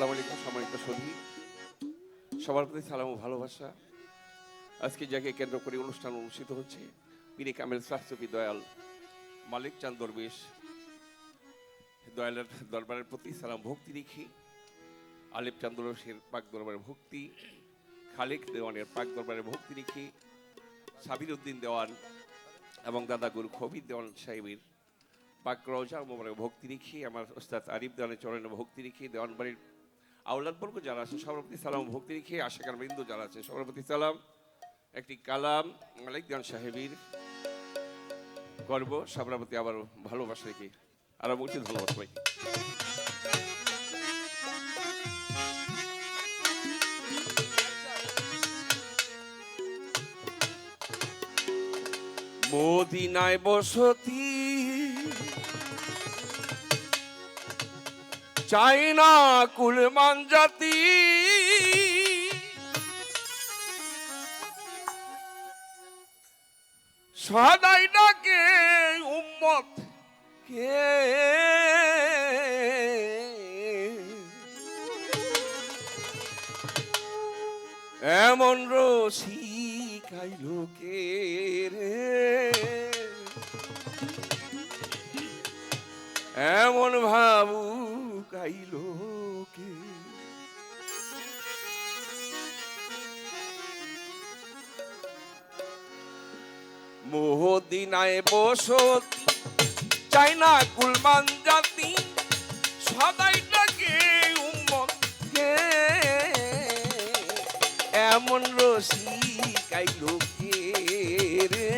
আসসালামু আলাইকুম, সম্মানিত সধী। সবার প্রতি সালাম ও ভালোবাসা। আজকে যাকে কেন্দ্র করে অনুষ্ঠান অনুষ্ঠিত হচ্ছে পীরে কামেল স্বাস্থ্যপি দয়াল মালিক চাঁদ দরবেশ। দয়ালের দরবারের প্রতি সালাম, ভক্তি রেখে আলিফ চাঁদ দরবেশের পাক দরবারের ভক্তি, খালেক দেওয়ানের পাক দরবারের ভক্তি রেখে সাবির উদ্দিন দেওয়ান এবং দাদা গুরু খবির দেওয়ান সাহেবের পাক রওজা মোবারক ভক্তি রেখে, আমার ওস্তাদ আরিফ দেওয়ানের চরণে ভক্তি রেখে দেওয়ানবাড়ির আউলাদবর্গ যারা আছে সবার প্রতি সালাম, ভক্তি রেখে আশাকার বৃন্দ যারা আছে সবার প্রতি সালাম। একটি কালাম, মালিক দেওয়ান সাহেবের গর্ব, সবার প্রতি আবার ভালোবাসা রেখে। আরও বলছি, ধন্যবাদ সবাইকে। মদিনায় বসতি চাই না কুলমান জাতি। সদাই ডাকে উম্মত কে? এমন রসিকাই লোকে রে। এমন ভাবু কাইলো কে? মোহদিনায় বসত চাই না কুলমান জাতি সদাই ডাকে উম্মত কে? এমন রসিকাইলো কে রে?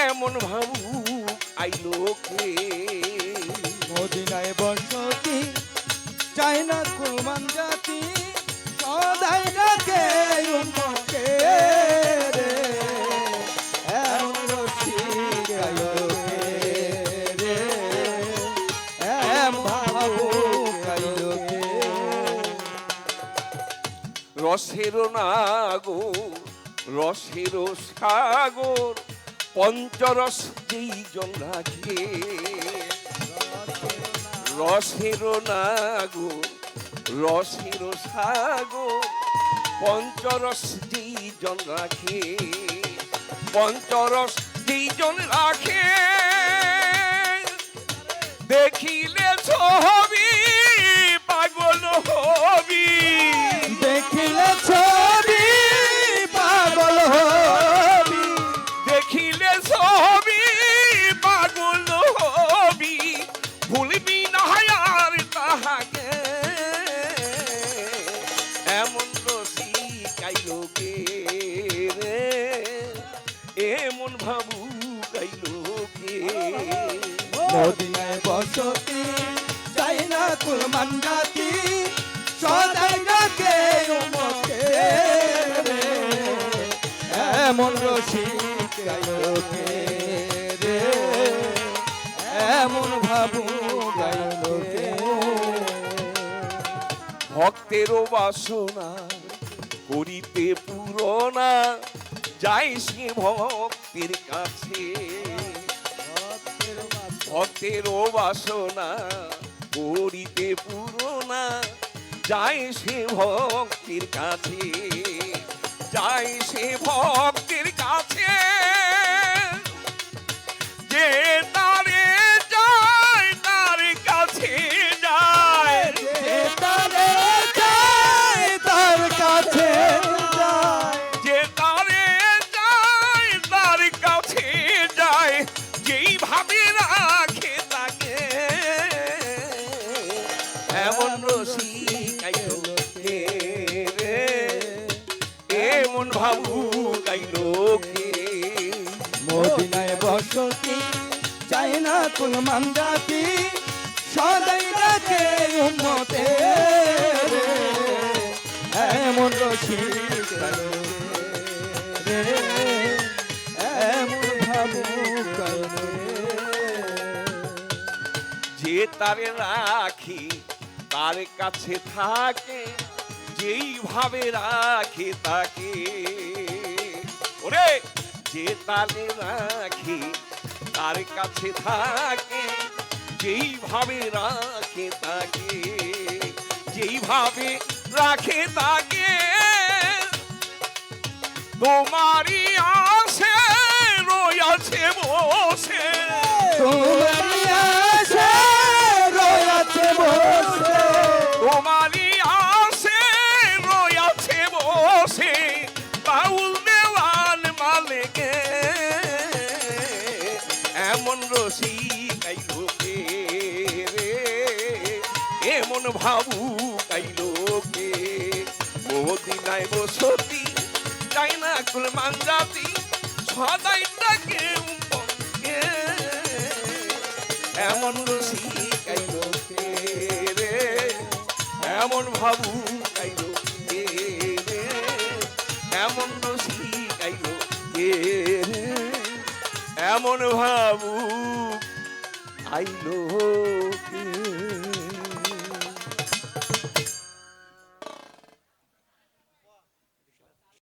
এমন ভাবু আইলো কে? মদিনায় বসতি চাই না কুলমান জাতি, সদাই ডাকে উম্মতকে রে। এমন রসিক আয়োকে রে। এম ভাবু কায়োকে রসের নাগর রসের সাগর, পঞ্চরস যেই জন রাখে রসের নাগর রসের সাগর পঞ্চরস দুইজন জন রাখে পঞ্চরস দুইজন জন রাখে। মদিনায় বসতি চাই না কুলমান জাতি, সদাই ডাকে এমন রসিক গায়কে রে। এমন ভাবু গায়কে ভক্তেরও বাসনা করিতে পুরনা যাই সে ভক্তের কাছে। ভক্তেরও বাসনা করিতে পুরোনা যাই সে ভক্তির কাছে যাই সে ভক্তির কাছে। বসতি চাই না কোন মান্দাতি সদাই ডাকে উম্মতে এমন যে তারে রাখি, তার কাছে থাকে যেই ভাবে রাখে তাকে। ওরে! যে তালে রাখি তার কাছে থাকে যেইভাবে রাখে তাকে যেইভাবে রাখে তাকে তোমারই আসে ভাবু লোকে। মদিনায় বসতি যাই না কুল মাঞ্জাতি সদাই ডাকে। এমন রসিক লোকে রে। এমন ভাবু গাইলো কে রে। এমন রসি গাইলো কে রে। এমন ভাবু আইলো